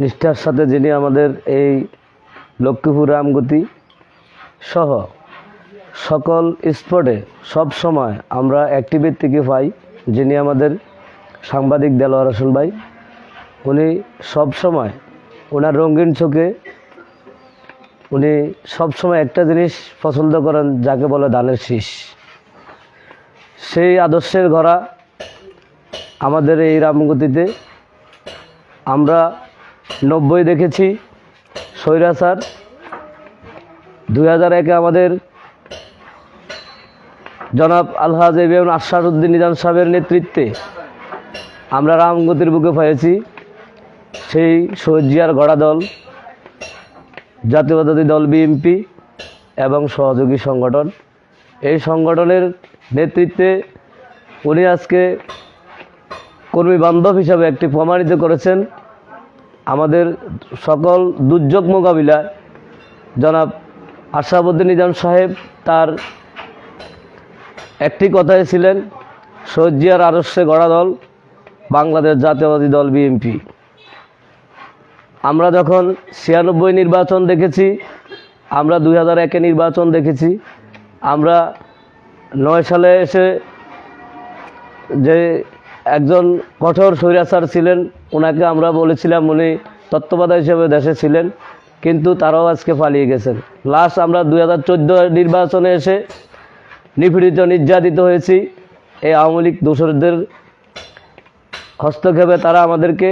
নিষ্ঠার সাথে যিনি আমাদের এই লক্ষ্মীপুর রামগতি সহ সকল স্পটে সব সময় আমরা অ্যাক্টিভের থেকে পাই, যিনি আমাদের সাংবাদিক দেলোয়ার হোসেন ভাই। উনি সব সময় ওনার রঙিন চোখে উনি সব সময় একটা জিনিস পছন্দ করেন, যাকে বলে ধানের শীষ। সেই আদর্শের গড়া আমাদের এই রামগতিতে আমরা নব্বই দেখেছি। স্বৈরাচার দুই হাজার একে আমাদের জনাব আলহাজ এবিএম আশারুদ্দিন নিজাম সাহেবের নেতৃত্বে আমরা রামগতির বুকে পেয়েছি সেই সজ্জিয়ার গড়া দল, জাতীয়তাবাদী দল বিএনপি এবং সহযোগী সংগঠন। এই সংগঠনের নেতৃত্বে উনি আজকে কর্মী বান্ধব হিসাবে একটি প্রমাণিত করেছেন। আমাদের সকল দুর্যোগ মোকাবিলায় জনাব আশাবুদ্দিন নিজাম সাহেব তার একটি কথাই ছিলেন সজ্জিয়ার আদর্শে গড়া দল, বাংলাদেশ জাতীয়বাদী দল, বিএনপি। আমরা যখন ছিয়ানব্বই নির্বাচন দেখেছি, আমরা দুই হাজার একে নির্বাচন দেখেছি, আমরা নয় সালে এসে যে একজন কঠোর স্বৈরাচার ছিলেন, ওনাকে আমরা বলেছিলাম উনি তত্ত্বাবধায়ক হিসেবে দেশে ছিলেন, কিন্তু তারাও আজকে পালিয়ে গেছেন। লাস্ট আমরা দুই হাজার চোদ্দ নির্বাচনে এসে নিপীড়িত, নির্যাতিত হয়েছি। এই আওয়ামী লীগ দোসরদের হস্তক্ষেপে তারা আমাদেরকে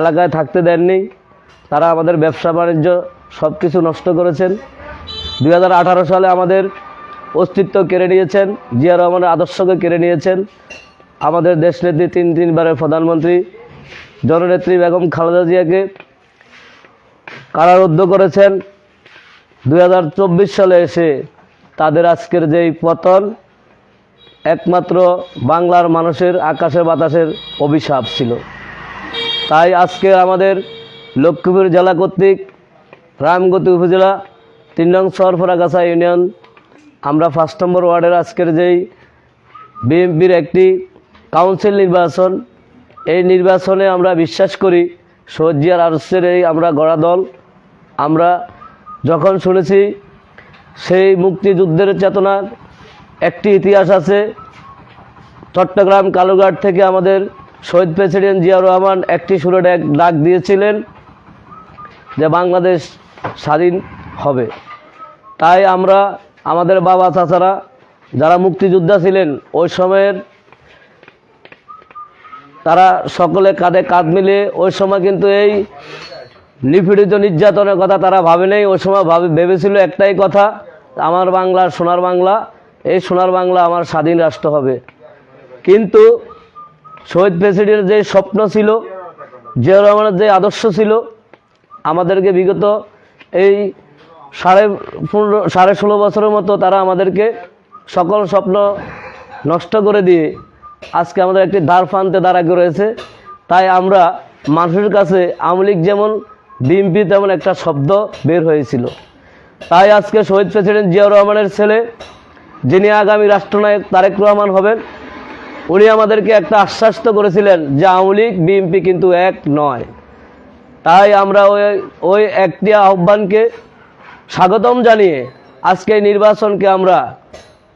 এলাকায় থাকতে দেননি, তারা আমাদের ব্যবসা বাণিজ্য সব কিছু নষ্ট করেছেন। দু হাজার আঠারো সালে আমাদের অস্তিত্ব কেড়ে নিয়েছেন, জিয়া রহমানের আদর্শকে কেড়ে নিয়েছেন। আমাদের দেশনেত্রী তিন তিনবারের প্রধানমন্ত্রী জননেত্রী বেগম খালেদা জিয়াকে কারারুদ্ধ করেছেন। দু হাজার চব্বিশ সালে এসে তাদের আজকের যেই পতন, একমাত্র বাংলার মানুষের আকাশে বাতাসের অভিশাপ ছিল। তাই আজকে আমাদের লক্ষ্মীপুর জেলা কর্তৃক রামগতি উপজেলা তিন নং সরফরাগাছা ইউনিয়ন, আমরা ফার্স্ট নম্বর ওয়ার্ডের আজকের যেই বিএনপির একটি কাউন্সিল নির্বাচন, এই নির্বাচনে আমরা বিশ্বাস করি সজ্জিয়ার আরসের এই আমরা গড়া দল আমরা যখন শুনেছি সেই মুক্তিযুদ্ধের চেতনার একটি ইতিহাস আছে, চট্টগ্রাম কালুঘাট থেকে আমাদের শহীদ প্রেসিডেন্ট জিয়া রহমান একটি সুরে ডাক ডাক দিয়েছিলেন যে বাংলাদেশ স্বাধীন হবে। তাই আমরা, আমাদের বাবা চাচারা যারা মুক্তিযোদ্ধা ছিলেন, ওই সময়ের তারা সকলে কাঁধে কাঁধ মিলিয়ে ওই সময় কিন্তু এই নিপীড়িত নির্যাতনের কথা তারা ভাবে নেই, ওই সময় ভাবে ভেবেছিল একটাই কথা, আমার বাংলা, সোনার বাংলা, এই সোনার বাংলা আমার স্বাধীন রাষ্ট্র হবে। কিন্তু শহীদ প্রেসিডেন্টের যে স্বপ্ন ছিল জিয়া রহমানের যে আদর্শ ছিল, আমাদেরকে বিগত এই সাড়ে পনেরো সাড়ে ষোলো বছরের মতো তারা আমাদেরকে সকল স্বপ্ন নষ্ট করে দিয়ে আজকে আমাদের একটি দ্বার প্রান্তে দাঁড়াকে রয়েছে। তাই আমরা মানুষের কাছে আওয়ামী লীগ যেমন বিএনপি তেমন একটা শব্দ বের হয়েছিল। তাই আজকে শহীদ প্রেসিডেন্ট জিয়াউর রহমানের ছেলে, যিনি আগামী রাষ্ট্রনায়ক তারেক রহমান হবেন, উনি আমাদেরকে একটা আশ্বাস করেছিলেন যে আওয়ামী লীগ, বিএনপি কিন্তু এক নয়। তাই আমরা ওই ওই একটি আহ্বানকে স্বাগতম জানিয়ে আজকে নির্বাচনকে আমরা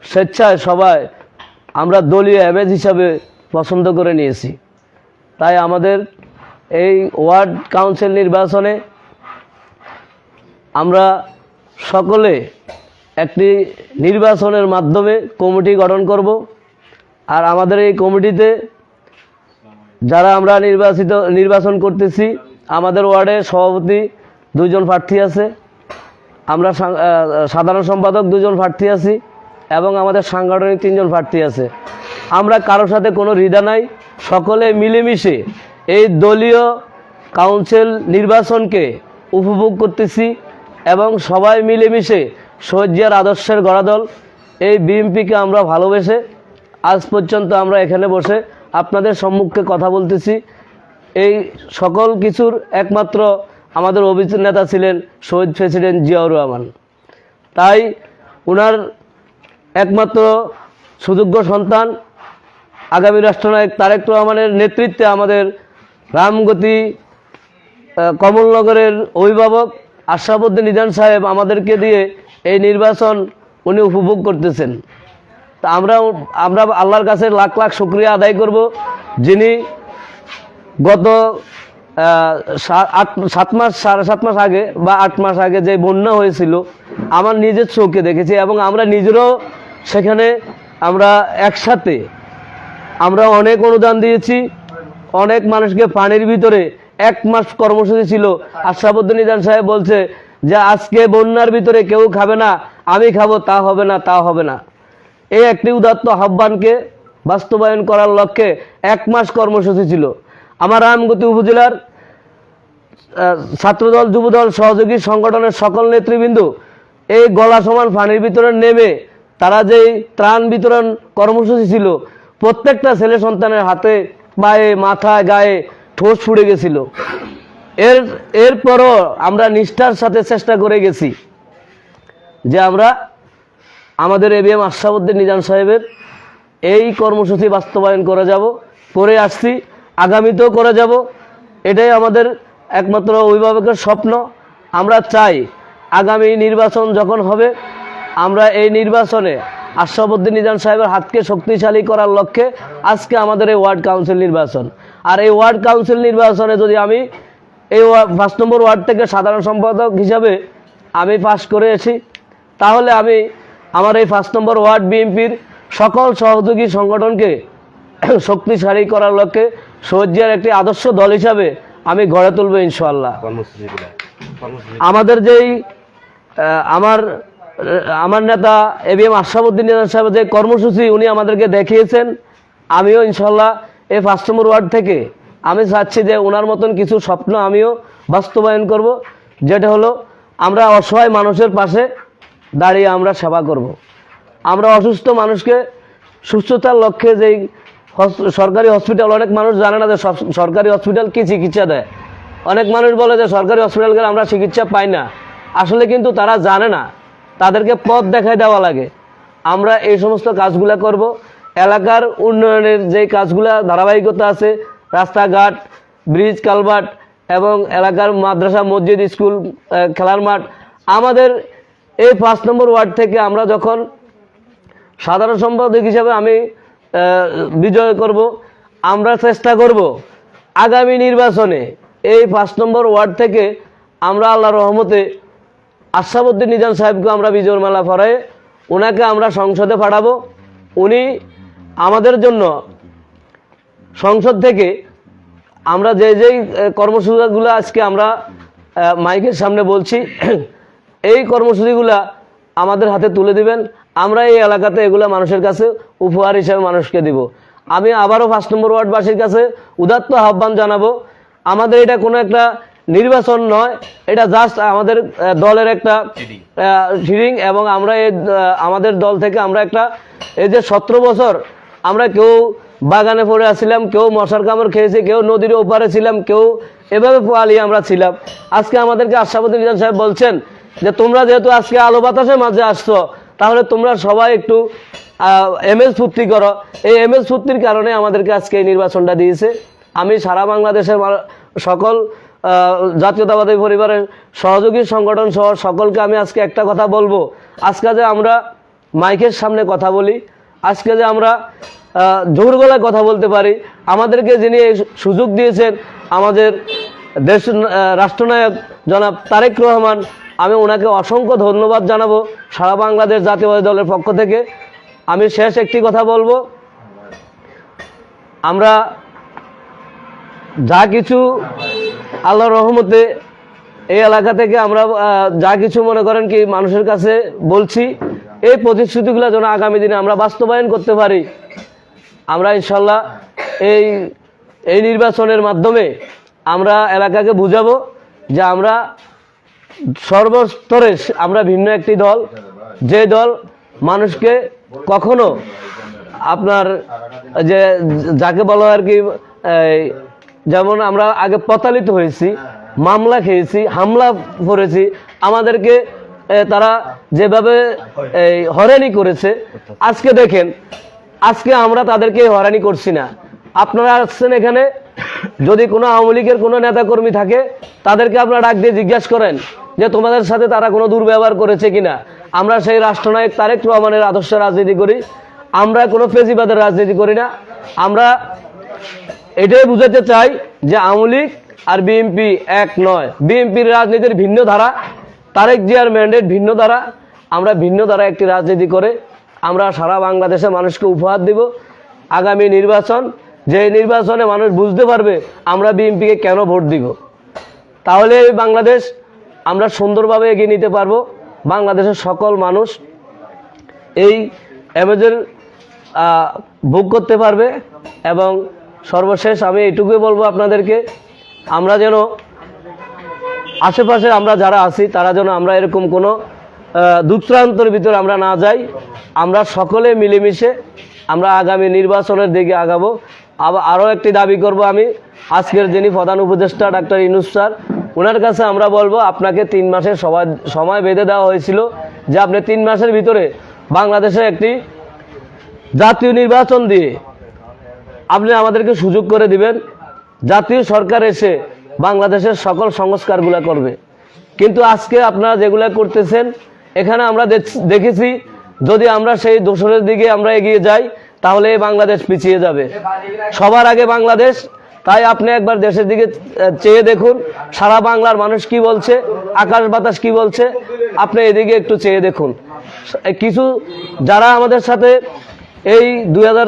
স্বেচ্ছায় সবাই আমরা দলীয় অ্যাভেজ হিসাবে পছন্দ করে নিয়েছি। তাই আমাদের এই ওয়ার্ড কাউন্সিল নির্বাচনে আমরা সকলে একটি নির্বাচনের মাধ্যমে কমিটি গঠন করব। আর আমাদের এই কমিটিতে যারা আমরা নির্বাচিত, নির্বাচন করতেছি, আমাদের ওয়ার্ডে সভাপতি দুজন প্রার্থী আছে। আমরা সাধারণ সম্পাদক দুজন প্রার্থী আছি। এবং আমাদের সাংগঠনিক তিনজন প্রার্থী আছে। আমরা কারোর সাথে কোনো হৃদা নাই। সকলে মিলেমিশে এই দলীয় কাউন্সিল নির্বাচনকে উপভোগ করতেছি এবং সবাই মিলেমিশে সজ্জিয়ার আদর্শের গড়াদল, এই বিএনপিকে আমরা ভালোবেসে আজ পর্যন্ত আমরা এখানে বসে আপনাদের সম্মুখে কথা বলতেছি। এই সকল কিছুর একমাত্র আমাদের অভিযোগ নেতা ছিলেন শহীদ প্রেসিডেন্ট জিয়াউর রহমান। তাই ওনার একমাত্র সুযোগ্য সন্তান আগামী রাষ্ট্রনায়ক তারেক রহমানের নেতৃত্বে আমাদের রামগতি কমলনগরের অভিভাবক আশরাফুদ্দিন নিজান সাহেব আমাদেরকে দিয়ে এই নির্বাচন উনি উপভোগ করতেছেন। তা আমরা আমরা আল্লাহর কাছে লাখ লাখ শুক্রিয়া আদায় করব, যিনি গত আট, সাত মাস, সাড়ে সাত মাস আগে বা আট মাস আগে যে বন্যা হয়েছিল, আমার নিজের চোখে দেখেছি এবং আমরা নিজেরও সেখানে আমরা একসাথে, আমরা অনেক অনুদান দিয়েছি, অনেক মানুষকে পানির ভিতরে এক মাস কর্মসূচি ছিল। আশরাফুদ্দিন নিজান সাহেব বলছে যে, আজকে বন্যার ভিতরে কেউ খাবে না, আমি খাব, তা হবে না, তা হবে না। এই একটি উদাত্ত আহ্বানকে বাস্তবায়ন করার লক্ষ্যে এক মাস কর্মসূচি ছিল। আমার রামগতি উপজেলার ছাত্রদল, যুবদল, সহযোগী সংগঠনের সকল নেতৃবৃন্দ এই গলা সমান পানির ভিতরে নেমে তারা যেই ত্রাণ বিতরণ কর্মসূচি ছিল, প্রত্যেকটা ছেলে সন্তানের হাতে পায়ে, মাথায়, গায়ে ঠোঁস ফুড়ে গেছিল। এর, এরপরও আমরা নিষ্ঠার সাথে চেষ্টা করে গেছি যে আমরা আমাদের এবিএম আশাবুদ্দিন নিজাম সাহেবের এই কর্মসূচি বাস্তবায়ন করে যাব, করে আসছি, আগামীতেও করে যাব। এটাই আমাদের একমাত্র অভিভাবকের স্বপ্ন। আমরা চাই আগামী নির্বাচন যখন হবে আমরা এই নির্বাচনে আশরাফুদ্দিন নিজাম সাহেবের হাতকে শক্তিশালী করার লক্ষ্যে আজকে আমাদের এই ওয়ার্ড কাউন্সিল নির্বাচন। আর এই ওয়ার্ড কাউন্সিল নির্বাচনে যদি আমি এই পাঁচ নম্বর ওয়ার্ড থেকে সাধারণ সম্পাদক হিসাবে আমি পাশ করে এসি তাহলে আমি আমার এই পাঁচ নম্বর ওয়ার্ড বিএনপির সকল সহযোগী সংগঠনকে শক্তিশালী করার লক্ষ্যে সহ্যের একটি আদর্শ দল হিসাবে আমি গড়ে তুলব ইনশাল্লাহ আমাদের যেই আমার আমার নেতা এ বি এম আশরাফুদ্দিন সাহেবের যে কর্মসূচি উনি আমাদেরকে দেখিয়েছেন, আমিও ইনশাল্লাহ এই পাঁচ নম্বর ওয়ার্ড থেকে আমি চাচ্ছি যে ওনার মতন কিছু স্বপ্ন আমিও বাস্তবায়ন করব, যেটা হলো আমরা অসহায় মানুষের পাশে দাঁড়িয়ে আমরা সেবা করব। আমরা অসুস্থ মানুষকে সুস্থতার লক্ষ্যে যেই সরকারি হসপিটাল, অনেক মানুষ জানে না যে সরকারি হসপিটাল কি চিকিৎসা দেয়। অনেক মানুষ বলে যে সরকারি হসপিটাল গেলে আমরা চিকিৎসা পাই না। আসলে কিন্তু তারা জানে না। তাদেরকে পথ দেখায় দেওয়া লাগে। আমরা এই সমস্ত কাজগুলা করব। এলাকার উন্নয়নের যে কাজগুলা ধারাবাহিকতা আছে, রাস্তাঘাট, ব্রিজ, কালভার্ট এবং এলাকার মাদ্রাসা, মসজিদ, স্কুল খেলার মাঠ, আমাদের এই পাঁচ নম্বর ওয়ার্ড থেকে আমরা যখন সাধারণ সম্পাদক হিসাবে আমি বিজয় করব, আমরা চেষ্টা করব আগামী নির্বাচনে এই পাঁচ নম্বর ওয়ার্ড থেকে আমরা আল্লাহ রহমতে আশরাফুদ্দিন নিজাম সাহেবকে আমরা বিজয়ের মালা ফরাই ওনাকে আমরা সংসদে পাঠাবো। উনি আমাদের জন্য সংসদ থেকে আমরা যে যেই কর্মসূচিগুলো আজকে আমরা মাইকের সামনে বলছি, এই কর্মসূচিগুলা আমাদের হাতে তুলে দিবেন। আমরা এই এলাকাতে এগুলা মানুষের কাছে উপহার হিসেবে মানুষকে দিব। আমি আবারও পাঁচ নম্বর ওয়ার্ডবাসীর কাছে উদাত্ত আহ্বান জানাব। আমাদের এটা কোনো একটা নির্বাচন নয় এটা জাস্ট আমাদের দলের একটা হিরিং এবং আমরা এই আমাদের দল থেকে আমরা একটা এই যে সতেরো বছর আমরা কেউ বাগানে পড়ে আসছিলাম কেউ মশার কামড় খেয়েছি কেউ নদীর ওপারে ছিলাম কেউ এভাবে পালিয়ে আমরা ছিলাম। আজকে আমাদেরকে আশাপতি নিজাম সাহেব বলছেন যে তোমরা যেহেতু আজকে আলো বাতাসের মাঝে আসছো তাহলে তোমরা সবাই একটু এম এস ফুর্তি করো। এই এম এস ফুর্তির কারণে আমাদেরকে আজকে এই নির্বাচনটা দিয়েছে। আমি সারা বাংলাদেশের সকল জাতীয়তাবাদী পরিবারের সহযোগী সংগঠন সহ সকলকে আমি আজকে একটা কথা বলব। আজকে যে আমরা মাইকের সামনে কথা বলি, আজকে যে আমরা জোর গলায় কথা বলতে পারি, আমাদেরকে যিনি এই সুযোগ দিয়েছেন, আমাদের দেশ রাষ্ট্রনায়ক জনাব তারেক রহমান, আমি ওনাকে অসংখ্য ধন্যবাদ জানাব সারা বাংলাদেশ জাতীয়বাদী দলের পক্ষ থেকে। আমি শেষ একটি কথা বলব। আমরা যা কিছু আল্লাহর রহমতে এই এলাকা থেকে আমরা যা কিছু মনে করেন কি মানুষের কাছে বলছি, এই প্রতিশ্রুতিগুলো যেন আগামী দিনে আমরা বাস্তবায়ন করতে পারি। আমরা ইনশাল্লাহ এই এই নির্বাচনের মাধ্যমে আমরা এলাকাকে বুঝাবো যে আমরা সর্বস্তরে আমরা ভিন্ন একটি দল, যে দল মানুষকে কখনো আপনার যে, যাকে বলা হয় আর কি যেমন আমরা আগে প্রতারিত হয়েছি, মামলা খেয়েছি, হামলা করেছি, আমাদেরকে তারা যেভাবে এই হয়রানি করেছে। আজকে দেখেন, আজকে আমরা তাদেরকে হয়রানি করছি না। আপনারা আসছেন এখানে, যদি কোনো আওয়ামী লীগের কোনো নেতাকর্মী থাকে, তাদেরকে আপনারা ডাক দিয়ে জিজ্ঞাসা করেন যে তোমাদের সাথে তারা কোনো দুর্ব্যবহার করেছে কিনা। আমরা সেই রাষ্ট্রনায়ক তারেক রহমানের আদর্শ রাজনীতি করি। আমরা কোনো ফেজিবাদের রাজনীতি করি না। আমরা এটাই বুঝাতে চাই যে আওয়ামী লীগ আর বিএনপি এক নয়। বিএনপির রাজনীতির ভিন্ন ধারা, তারেক জিয়ার ম্যান্ডেট ভিন্ন ধারা। আমরা ভিন্ন ধারা একটি রাজনীতি করে আমরা সারা বাংলাদেশে মানুষকে উপহার দিব। আগামী নির্বাচন, যে নির্বাচনে মানুষ বুঝতে পারবে আমরা বিএনপিকে কেন ভোট দিব। তাহলে বাংলাদেশ আমরা সুন্দরভাবে এগিয়ে নিতে পারব। বাংলাদেশের সকল মানুষ এই অ্যামেজের বুক করতে পারবে এবং সর্বশেষ আমি এইটুকুই বলব আপনাদেরকে। আমরা যেন আশেপাশে আমরা যারা আছি তারা যেন আমরা এরকম কোনো আহ, দুষ্প্রান্তর ভিতরে আমরা না যাই। আমরা সকলে মিলেমিশে আমরা আগামী নির্বাচনের দিকে আগাবো। আবার আরও একটি দাবি করব আমি আজকের যিনি প্রধান উপদেষ্টা ডাক্তার ইনুস স্যার ওনার কাছে আমরা বলব আপনাকে তিন মাসের সময় সময় বেঁধে দেওয়া হয়েছিল যে আপনি তিন মাসের ভিতরে বাংলাদেশে একটি জাতীয় নির্বাচন দিয়ে আপনি আমাদেরকে সুযোগ করে দিবেন, জাতীয় সরকার এসে বাংলাদেশের সকল সংস্কারগুলো করবে। কিন্তু আজকে আপনারা যেগুলো করতেছেন, এখানে আমরা দেখ- দেখেছি, যদি আমরা সেই দোসরের দিকে আমরা এগিয়ে যাই, তাহলে বাংলাদেশ পিছিয়ে যাবে। সবার আগে বাংলাদেশ, তাই আপনি একবার দেশের দিকে চেয়ে দেখুন, সারা বাংলার মানুষ কি বলছে, আকাশ বাতাস কি বলছে, আপনি এদিকে একটু চেয়ে দেখুন। কিছু, যারা আমাদের সাথে এই দুই হাজার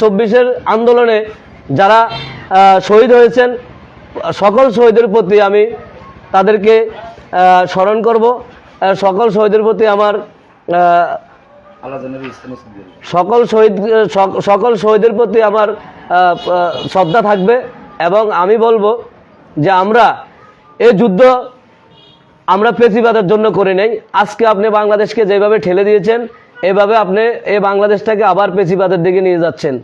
চব্বিশের আন্দোলনে যারা শহীদ হয়েছেন, সকল শহীদের প্রতি আমি তাদেরকে স্মরণ করব। সকল শহীদের প্রতি আমার সকল শহীদ সকল শহীদের প্রতি আমার শ্রদ্ধা থাকবে এবং আমি বলব যে আমরা এই যুদ্ধ আমরা পেশিবাদের জন্য করে নেই। আজকে আপনি বাংলাদেশকে যেভাবে ঠেলে দিয়েছেন এভাবে আপনি এই বাংলাদেশটাকে আবার পেশিবাদের দিকে নিয়ে যাচ্ছেন।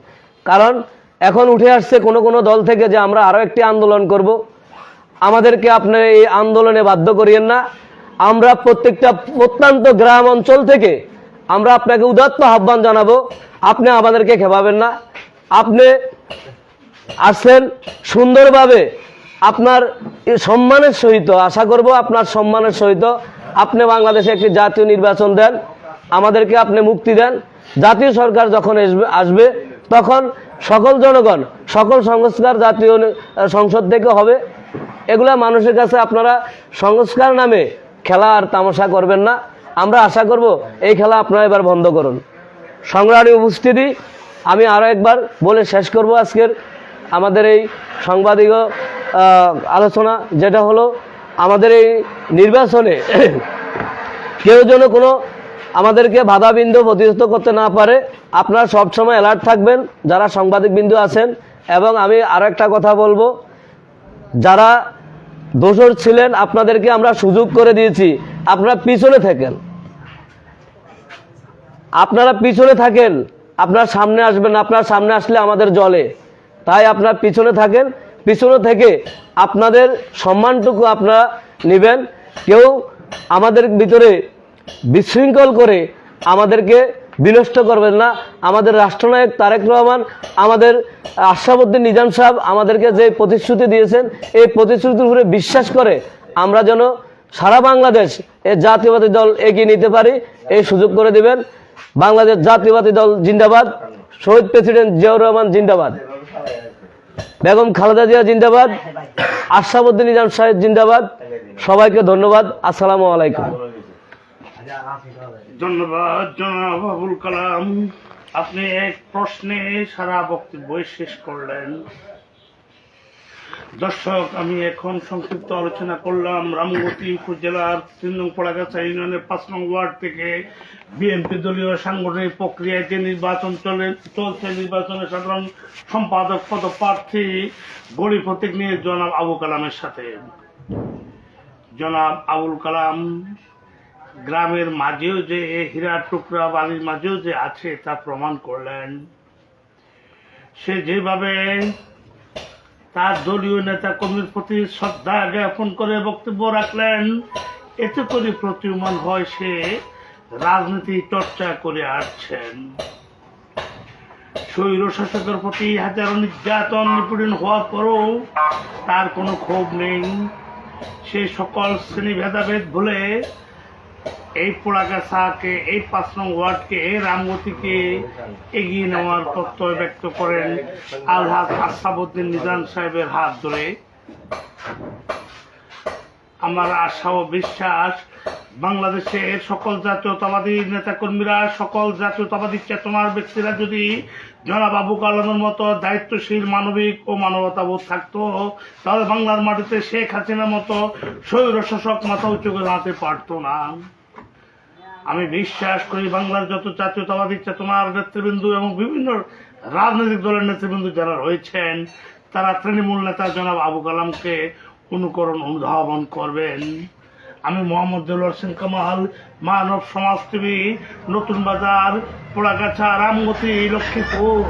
কারণ এখন উঠে আসছে কোনো কোনো দল থেকে যে আমরা আরও একটি আন্দোলন করব। আমাদেরকে আপনি এই আন্দোলনে বাধ্য করিয়েন না। আমরা প্রত্যেকটা প্রত্যন্ত গ্রাম অঞ্চল থেকে আমরা আপনাকে উদাত্ত আহ্বান জানাব, আপনি আমাদেরকে খেপাবেন না। আপনি আসছেন সুন্দরভাবে আপনার সম্মানের সহিত, আশা করব আপনার সম্মানের সহিত আপনি বাংলাদেশে একটি জাতীয় নির্বাচন দেন। আমাদেরকে আপনি মুক্তি দেন। জাতীয় সরকার যখন আসবে, তখন সকল জনগণ, সকল সংস্কার জাতীয় সংসদ থেকে হবে। এগুলা মানুষের কাছে আপনারা সংস্কার নামে খেলা আর তামাশা করবেন না। আমরা আশা করব এই খেলা আপনারা এবার বন্ধ করুন। সংগ্রামী উপস্থিতি, আমি আরও একবার বলে শেষ করব আজকের আমাদের এই সাংবাদিক আলোচনা, যেটা হলো আমাদের এই নির্বাচনে কেউ যেন কোনো আমাদেরকে বাধা বিন্দু প্রতিহত করতে না পারে, আপনারা সবসময় অ্যালার্ট থাকবেন যারা সাংবাদিক বিন্দু আছেন। এবং আমি আরও একটা কথা বলব, যারা দোষর ছিলেন, আপনাদেরকে আমরা সুযোগ করে দিয়েছি। আপনারা পিছনে থাকেন। আপনারা পিছনে থাকেন, আপনার সামনে আসবেন আপনার সামনে আসলে আমাদের জলে। তাই আপনার পিছনে থাকেন। পিছনে থেকে আপনাদের সম্মানটুকু আপনারা নেবেন। কেউ আমাদের ভিতরে বিশৃঙ্খল করে আমাদেরকে বিনষ্ট করবেন না। আমাদের রাষ্ট্রনায়ক তারেক রহমান, আমাদের আশরাফুদ্দিন নিজাম সাহেব আমাদেরকে যে প্রতিশ্রুতি দিয়েছেন, এই প্রতিশ্রুতির উপরে বিশ্বাস করে আমরা যেন সারা বাংলাদেশ এই জাতীয়বাদী দল এগিয়ে নিতে পারি, এই সুযোগ করে দিবেন। বাংলাদেশ জাতীয়বাদী দল জিন্দাবাদ, শহীদ প্রেসিডেন্ট জিয়াউর রহমান জিন্দাবাদ, বেগম খালেদা জিয়া জিন্দাবাদ, আশরাফুদ্দিন নিজাম সাহেব জিন্দাবাদ। সবাইকে ধন্যবাদ। আসসালামু আলাইকুম। ধন্যবাদ জনাব আবুল কালাম। আপনি এক প্রশ্নে সারা বক্তব্য শেষ করলেন। দর্শক, আমি এখন সংক্ষিপ্ত আলোচনা করলাম রামগতি উপজেলার তিন নং পড়াগাছা ইউনিয়নের পাঁচ নং ওয়ার্ড থেকে। বিএনপি দলীয় সাংগঠনিক প্রক্রিয়ায় যে নির্বাচন চলে চলছে, নির্বাচনের সাধারণ সম্পাদক, পদপ্রার্থী বড়ি প্রতীক নিয়ে জনাব আবু কালামের সাথে। জনাব আবুল কালাম গ্রামের মাঝেও যে এ হীরার টুকরা বাড়ির মাঝেও যে আছে, তা প্রমাণ করলেন। সে যেভাবে তার দলীয় নেতা কর্মীর প্রতি শ্রদ্ধা জ্ঞাপন করে বক্তব্য রাখলেন, এতে করে প্রতীয়মান হয় সে রাজনীতি চর্চা করে আসছেন। স্বৈর শাসকের প্রতি হাজারো নির্যাতন নিপীড়ন হওয়ার পরও তার কোনো ক্ষোভ নেই। সে সকল শ্রেণি ভেদাভেদ ভুলে এই পোড়াকা সাহাকে এই পাঁচ নং ওয়ার্ডকে এই রামগতিকে এগিয়ে নেওয়ার প্রত্যয় ব্যক্ত করেন আলহাজ আসাবুদ্দিন নিজাম সাহেবের হাত ধরে। আমার আশা ও বিশ্বাস বাংলাদেশের সকল জাতীয়তাবাদী নেতাকর্মীরা, সকল জাতীয়তাবাদী চেতনার ব্যক্তিরা যদি জনাব আবু কালামের মতো দায়িত্বশীল মানবিক ও মানবতাবোধ থাকতো, তাহলে বাংলার মাটিতে শেখ হাসিনার মতো স্বৈর শাসক মাথা উঁচু করে দাঁড়াতে পারতো না। আমি বিশ্বাস করি বাংলার যত জাতীয়তাবাদী চেতনার নেতৃবৃন্দ এবং বিভিন্ন রাজনৈতিক দলের নেতৃবৃন্দ যারা রয়েছেন, তারা তৃণমূল নেতা জনাব আবু কালামকে অনুকরণ, অনুধাবন করবেন। আমি মোহাম্মদ দেলোয়ার সিং কামাল মানব সমাজ টিভি নতুন বাজার পোড়াগাছা রামগতি লক্ষ্মীপুর।